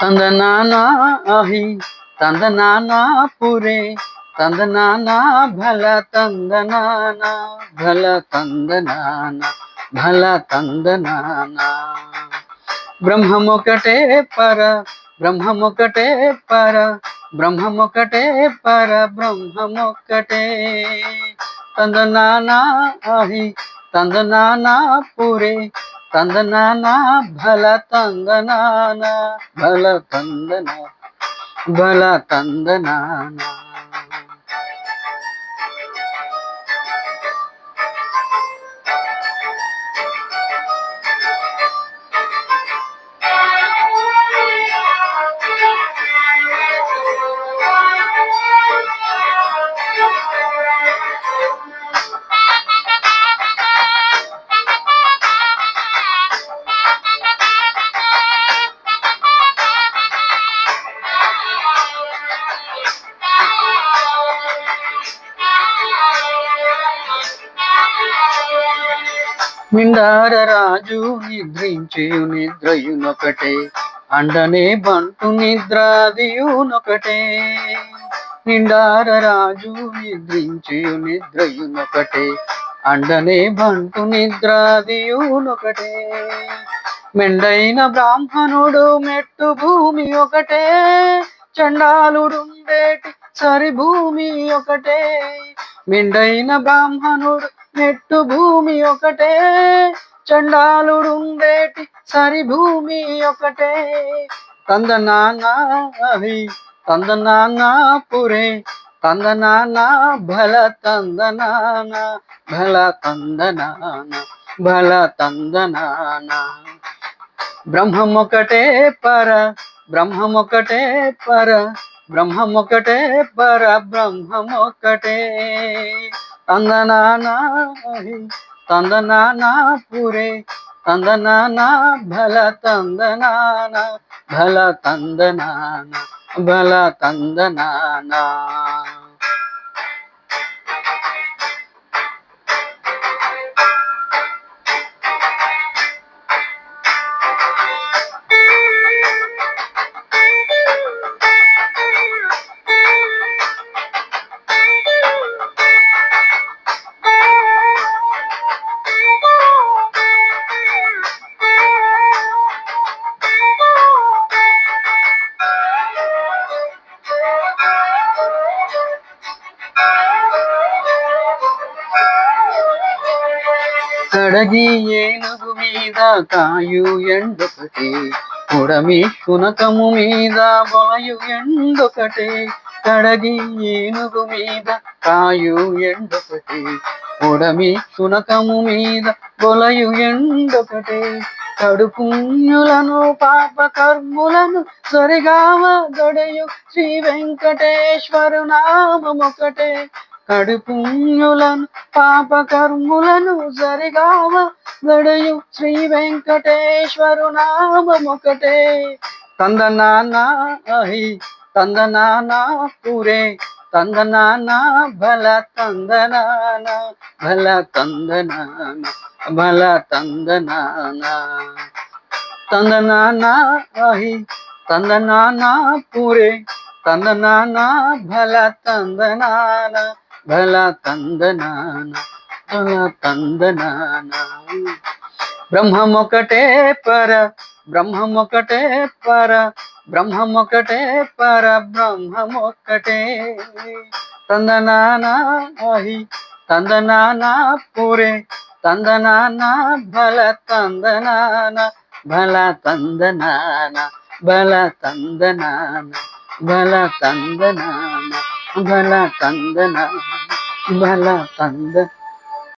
ತಂದನಾನಾ ಅಹಿ ತಂದನಾನಾ ಪುರೆ ತಂದನಾನಾ ಭಲ ತಂದನಾನ ಭಲ ತಂದನಾನ భల తందనాన బ్రహ్మమొకటే పర బ్రహ్మమొకటే పర బ్రహ్మమొకటే పర బ్రహ్మమొకటే తందనానా ఆహి తందనానా పురే తందనానా భల తందనాన భల తందన భల తందనానా రాజు నిద్రించేయు నిద్రయునొకటే. అండనే బంటు నిద్రాదియునొకటే. నిండార రాజు నిద్రించేయు నిద్రయునొకటే. అండనే బంటు నిద్రాదియునొకటే. మెండైన బ్రాహ్మణుడు మెట్టు భూమి ఒకటే. చండాలుడుండేటి సరి భూమి ఒకటే. మెండైన బ్రాహ్మణుడు మెట్టు భూమి ఒకటే చండాలుడుండేటి సరి భూమి ఒకటే. తందనానా అవి తందనానా పురే తందనానా భల తందనానా భల తందనానా భల తందనానా బ్రహ్మమొకటే పర బ్రహ్మమొకటే పర బ్రహ్మమొకటే పర బ్రహ్మమొకటే. తందనానా తందనానా పురే తందనానా భల తందనాన భల తందనాన భల తందనానా కడగి ఏనుగు మీద కాయు ఎండొకటి ఉడమి కునకము మీద బొలయు ఎండొకటి. కడగి ఏనుగు మీద కాయు ఎండొకటి ఉడమి కునకము మీద బొలయు ఎండొకటి. కడుపుణ్యులను పాప కర్ములను సరిగావ దొడయు శ్రీ వెంకటేశ్వరు నామమొకటే. కడుపుణ్యులను పాప కర్ములను సరిగావ గడయు శ్రీ వెంకటేశ్వరు నామమొకటే తందనానా అహి తందనానా పురే. తందనానా భల తందనాన భల తందనాన భల తందనాన తందనానా అహి తందనానా పురే. తందనానా భల తందనాన బల తందనాన బల తందనాన బ్రహ్మమొకటే పర బ్రహ్మమొకటే పర బ్రహ్మమొకటే పర బ్రహ్మమొకటే తందనానా అహి తందనానా పూరే తందనానా బల తందనాన బల తందనాన బల తందనాన బల తందనాన భల తందనాన భల తంద